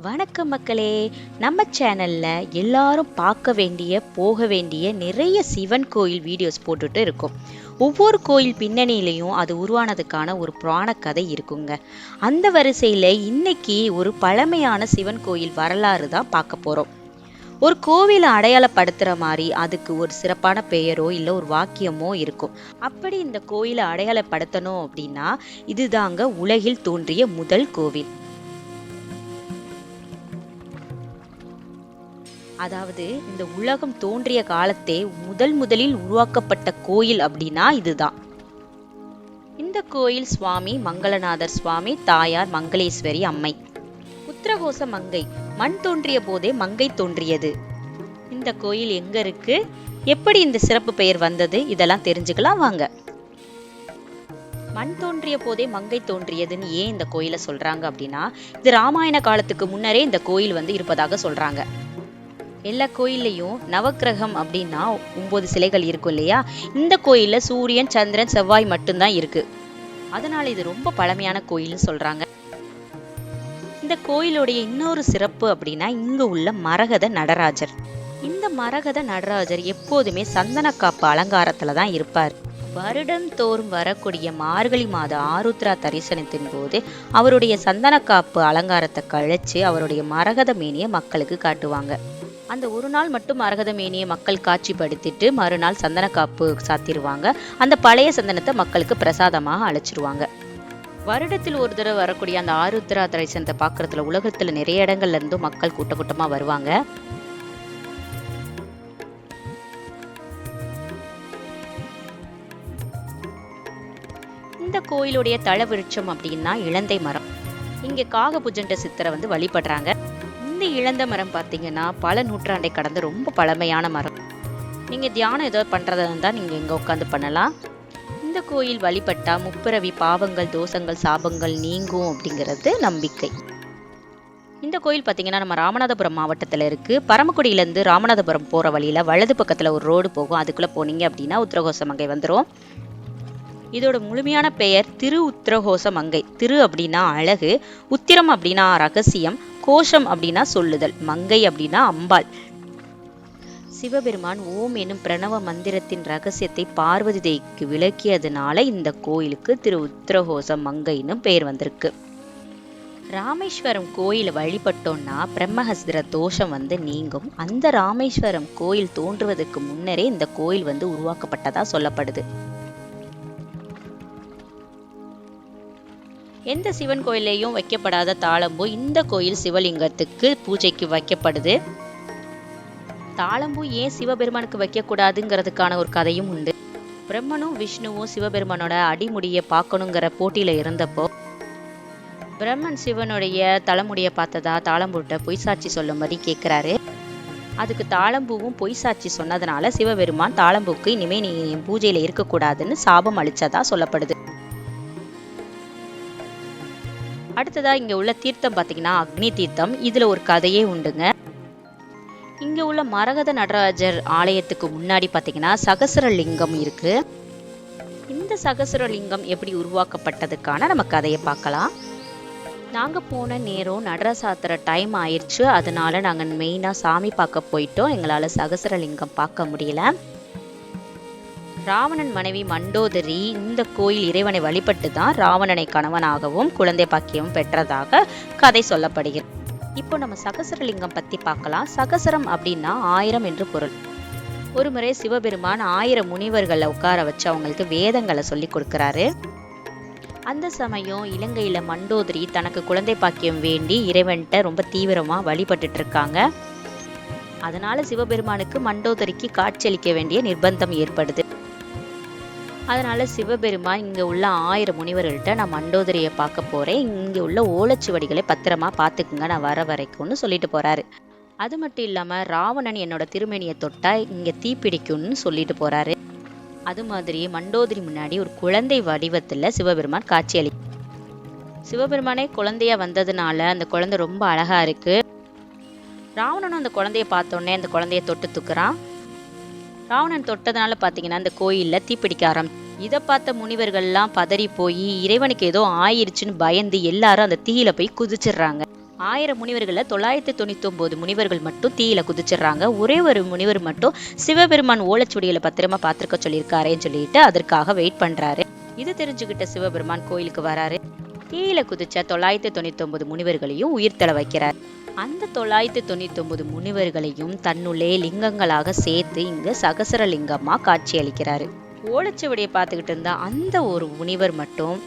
வணக்கம் மக்களே. நம்ம சேனலில் எல்லாரும் பார்க்க வேண்டிய போக வேண்டிய நிறைய சிவன் கோயில் வீடியோஸ் போட்டுட்டு இருக்கோம். ஒவ்வொரு கோயில் பின்னணியிலையும் அது உருவானதுக்கான ஒரு புராண கதை இருக்குங்க. அந்த வரிசையில் இன்னைக்கு ஒரு பழமையான சிவன் கோயில் வரலாறு தான் பார்க்க போகிறோம் ஒரு கோவிலை அடையாளப்படுத்துகிற மாதிரி அதுக்கு ஒரு சிறப்பான பெயரோ இல்லை ஒரு வாக்கியமோ இருக்கும். அப்படி இந்த கோயிலை அடையாளப்படுத்தணும் அப்படின்னா இதுதாங்க உலகில் தோன்றிய முதல் கோவில். அதாவது இந்த உலகம் தோன்றிய காலத்தே முதல் முதலில் உருவாக்கப்பட்ட கோயில் அப்படின்னா இதுதான். இந்த கோயில் சுவாமி மங்களநாதர் சுவாமி தாயார் மங்களேஸ்வரி அம்மை. உத்திரகோச மங்கை. மண் தோன்றிய போதே மங்கை தோன்றியது. இந்த கோயில் எங்க இருக்கு? எப்படி இந்த சிறப்பு பெயர் வந்தது? இதெல்லாம் தெரிஞ்சுக்கலாம் வாங்க. மண் தோன்றிய போதே மங்கை தோன்றியதுன்னு ஏன் இந்த கோயிலை சொல்றாங்க அப்படின்னா இது ராமாயண காலத்துக்கு முன்னரே இந்த கோயில் வந்து இருப்பதாக சொல்றாங்க. எல்லா கோயில்லையும் நவக்கிரகம் அப்படின்னா ஒம்பது சிலைகள் இருக்கும் இல்லையா? இந்த கோயிலில் சூரியன் சந்திரன் செவ்வாய் மட்டும்தான் இருக்கு. அதனால இது ரொம்ப பழமையான கோயில்னு சொல்றாங்க. இந்த கோயிலுடைய இன்னொரு சிறப்பு அப்படின்னா இங்க உள்ள மரகத நடராஜர். இந்த மரகத நடராஜர் எப்போதுமே சந்தனக்காப்பு அலங்காரத்துல தான் இருப்பார். வருடம் தோறும் வரக்கூடிய மார்கழி மாத ஆருத்ரா தரிசனத்தின் போது அவருடைய சந்தனக்காப்பு அலங்காரத்தை கழிச்சு அவருடைய மரகத மேனியை மக்களுக்கு காட்டுவாங்க. அந்த ஒரு நாள் மட்டும் அரகதமேனியை மக்கள் காட்சிப்படுத்திட்டு மறுநாள் சந்தன காப்பு சாத்திடுவாங்க அந்த பழைய சந்தனத்தை மக்களுக்கு பிரசாதமாக அழைச்சிருவாங்க வருடத்தில் ஒரு தடவை வரக்கூடிய அந்த ஆருத்ரா தரிசனத்தை பார்க்கறதுல உலகத்தில் நிறைய இடங்கள்ல இருந்தும் மக்கள் கூட்ட கூட்டமாக வருவாங்க. இந்த கோயிலுடைய தல விருட்சம் அப்படின்னா இலந்தை மரம். இங்கே காகபுஜண்ட சித்தரை வந்து வழிபடுறாங்க. இந்த இழந்த மரம் பார்த்தீங்கன்னா பல நூற்றாண்டை கடந்த ரொம்ப பழமையான மரம். நீங்கள் தியானம் ஏதோ பண்ணுறதா இருந்தால் நீங்கள் இங்கே உட்காந்து பண்ணலாம். இந்த கோயில் வழிபட்டால் முப்பிறவி பாவங்கள் தோஷங்கள் சாபங்கள் நீங்கும் அப்படிங்கிறது நம்பிக்கை. இந்த கோயில் பார்த்தீங்கன்னா நம்ம ராமநாதபுரம் மாவட்டத்தில் இருக்குது பரமக்குடியிலேருந்து ராமநாதபுரம் போகிற வழியில் வலது பக்கத்தில் ஒரு ரோடு போகும். அதுக்குள்ளே போனீங்க அப்படின்னா உத்தரகோச மங்கை வந்துடும் இதோட முழுமையான பெயர் திரு உத்திரகோச மங்கை. திரு அப்படின்னா அழகு உத்திரம் அப்படின்னா ரகசியம் கோஷம் அப்படின்னா சொல்லுதல் மங்கை அப்படின்னா அம்பாள். சிவபெருமான் ஓம் எனும் பிரணவ மந்திரத்தின் ரகசியத்தை பார்வதி தேவிக்கு விளக்கியதுனால இந்த கோயிலுக்கு திரு உத்திரகோசம் மங்கைன்னு பெயர் வந்திருக்கு. ராமேஸ்வரம் கோயில் வழிபட்டோம்னா பிரம்மஹஸ்திர தோஷம் வந்து நீங்கும். அந்த ராமேஸ்வரம் கோயில் தோன்றுவதற்கு முன்னரே இந்த கோயில் வந்து உருவாக்கப்பட்டதா சொல்லப்படுது. எந்த சிவன் கோயிலையும் வைக்கப்படாத தாளம்பூ இந்த கோயில் சிவலிங்கத்துக்கு பூஜைக்கு வைக்கப்படுது. தாளம்பூ ஏன் சிவபெருமானுக்கு வைக்கக்கூடாதுங்கிறதுக்கான ஒரு கதையும் உண்டு. பிரம்மனும் விஷ்ணுவும் சிவபெருமானோட அடிமுடியை பார்க்கணுங்கிற போட்டியில் இருந்தப்போ பிரம்மன் சிவனுடைய தலைமுடியை பார்த்ததா தாளம்பூட்ட பொய் சாட்சி சொல்லும்படி கேட்குறாரு அதுக்கு தாளம்பூவும் பொய் சாட்சி சொன்னதுனால சிவபெருமான் தாளம்பூக்கு இனிமே நீ என் இருக்கக்கூடாதுன்னு சாபம் அளித்ததா சொல்லப்படுது. அடுத்ததாக இங்கே உள்ள தீர்த்தம் பார்த்தீங்கன்னா அக்னி தீர்த்தம். இதில் ஒரு கதையே உண்டுங்க. இங்கே உள்ள மரகத நடராஜர் ஆலயத்துக்கு முன்னாடி பார்த்தீங்கன்னா சகசரலிங்கம் இருக்குது இந்த சகசரலிங்கம் எப்படி உருவாக்கப்பட்டதுக்கான நம்ம கதையை பார்க்கலாம். நாங்கள் போன நேரம் நடராசாத்திர டைம் ஆயிடுச்சு. அதனால நாங்கள் மெயினாக சாமி பார்க்க போயிட்டோம். எங்களால் சகசரலிங்கம் பார்க்க முடியல. ராவணன் மனைவி மண்டோதரி இந்த கோயில் இறைவனை வழிபட்டு தான் ராவணனை கணவனாகவும் குழந்தை பாக்கியமும் பெற்றதாக கதை சொல்லப்படுகிறது. இப்போ நம்ம சகசரலிங்கம் பத்தி பார்க்கலாம். சகசரம் அப்படின்னா ஆயிரம் என்று பொருள். ஒரு முறை சிவபெருமான் ஆயிரம் முனிவர்களை உட்கார வச்சு அவங்களுக்கு வேதங்களை சொல்லி கொடுக்குறாரு. அந்த சமயம் இலங்கையில மண்டோதரி தனக்கு குழந்தை பாக்கியம் வேண்டி இறைவன்கிட்ட ரொம்ப தீவிரமா வழிபட்டுட்டு இருக்காங்க. அதனால சிவபெருமானுக்கு மண்டோதரிக்கு காட்சியளிக்க வேண்டிய நிர்பந்தம் ஏற்படுது. அதனால் சிவபெருமான் இங்கே உள்ள ஆயிரம் முனிவர்கள்ட்ட நான் மண்டோதரியை பார்க்க போகிறேன் இங்கே உள்ள ஓலைச்சுவடிகளை பத்திரமா பார்த்துக்குங்க. நான் வர வரைக்கும்னு சொல்லிட்டு போகிறாரு அது மட்டும் இல்லாமல் ராவணன் என்னோட திருமணியை தொட்டா இங்கே தீப்பிடிக்கும்னு சொல்லிட்டு போகிறாரு அது மாதிரி மண்டோதரி முன்னாடி ஒரு குழந்தை வடிவத்தில் சிவபெருமான் காட்சியளி சிவபெருமானே குழந்தையா வந்ததுனால அந்த குழந்தை ரொம்ப அழகாக இருக்குது ராவணனும் அந்த குழந்தைய பார்த்தோன்னே அந்த குழந்தைய தொட்டு தூக்குறான். ராவணன் தொட்டதுனால பார்த்தீங்கன்னா அந்த கோயிலில் தீப்பிடிக்க ஆரம்பிச்சு இதை பார்த்த முனிவர்கள்லாம் பதறி போய் இறைவனுக்கு ஏதோ ஆயிருச்சுன்னு பயந்து எல்லாரும் அந்த தீயில போய் குதிச்சிடுறாங்க ஆயிரம் முனிவர்களில் தொள்ளாயிரத்தி தொண்ணூத்தி ஒன்பது முனிவர்கள் மட்டும் தீயில குதிச்சிடுறாங்க ஒரே ஒரு முனிவர் மட்டும் சிவபெருமான் ஓலைச்சுவடிகளை பத்திரமா பார்த்துருக்க சொல்லியிருக்காரேன்னு சொல்லிட்டு அதற்காக வெயிட் பண்றாரு. இது தெரிஞ்சுக்கிட்ட சிவபெருமான் கோயிலுக்கு வராரு. தீயில குதிச்ச தொள்ளாயிரத்தி தொண்ணூத்தி ஒன்பது முனிவர்களையும் உயிர்த்தெழ வைக்கிறார். அந்த தொள்ளாயிரத்தி தொண்ணூத்தி ஒன்பது முனிவர்களையும் தன்னுள்ளே லிங்கங்களாக சேர்த்து இங்க சகசர லிங்கமா காட்சி அளிக்கிறாரு ஓலைச்சுவடியை பார்த்துக்கிட்டு இருந்த அந்த ஒரு முனிவர் மட்டும்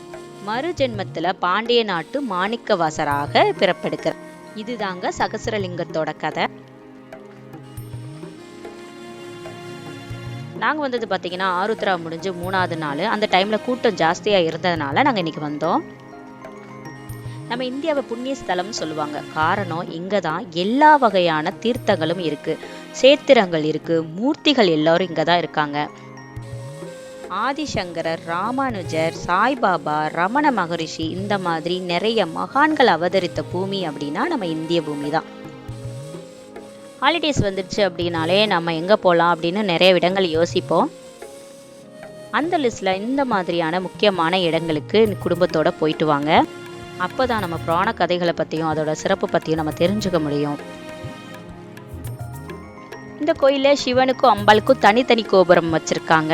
மறு ஜென்மத்தில் பாண்டிய நாட்டு மாணிக்கவாசராக பிறப்பெடுக்கிறார். இதுதாங்க சகசரலிங்கத்தோட கதை. நாங்கள் வந்தது பார்த்தீங்கன்னா ஆருத்ரா முடிஞ்சு மூணாவது நாள். அந்த டைமில் கூட்டம் ஜாஸ்தியாக இருந்ததுனால நாங்கள் இன்றைக்கி வந்தோம். நம்ம இந்தியாவை புண்ணிய ஸ்தலம்னு சொல்லுவாங்க. காரணம் இங்கே தான் எல்லா வகையான தீர்த்தங்களும் இருக்குது சேத்திரங்கள் இருக்குது மூர்த்திகள் எல்லோரும் இங்கே தான் இருக்காங்க. ஆதிசங்கரர் ராமானுஜர் சாய்பாபா ரமண மகரிஷி இந்த மாதிரி நிறைய மகான்கள் அவதரித்த பூமி அப்படின்னா நம்ம இந்திய பூமி தான் ஹாலிடேஸ் வந்துடுச்சு அப்படின்னாலே நம்ம எங்கே போகலாம் அப்படின்னு நிறைய இடங்கள் யோசிப்போம். அந்த லிஸ்ட்டில் இந்த மாதிரியான முக்கியமான இடங்களுக்கு குடும்பத்தோடு போயிட்டு வாங்க. அப்போ தான் நம்ம புராண கதைகளை பற்றியும் அதோட சிறப்பு பற்றியும் நம்ம தெரிஞ்சுக்க முடியும். இந்த கோயிலில் சிவனுக்கும் அம்பாளுக்கும் தனித்தனி கோபுரம் வச்சுருக்காங்க.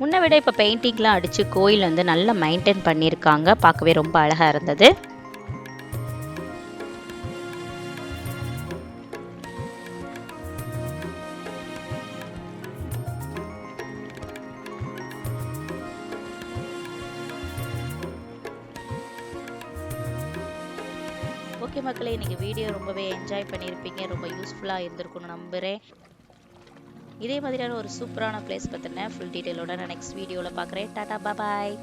முன்னை விட இப்போ பெயிண்டிங்லாம் அடித்து கோயில் வந்து நல்லா மெயின்டைன் பண்ணியிருக்காங்க. பார்க்கவே ரொம்ப அழகாக இருந்தது. ஓகே மக்களே இன்றைக்கி வீடியோ ரொம்பவே என்ஜாய் பண்ணியிருப்பீங்க. ரொம்ப யூஸ்ஃபுல்லாக இருந்திருக்கும்னு நம்புகிறேன் இதே மாதிரியான ஒரு சூப்பரான பிளேஸ் பற்றின ஃபுல் டீட்டெயிலோட நான் நெக்ஸ்ட் வீடியோவில் பார்க்குறேன் டாட்டா பாய்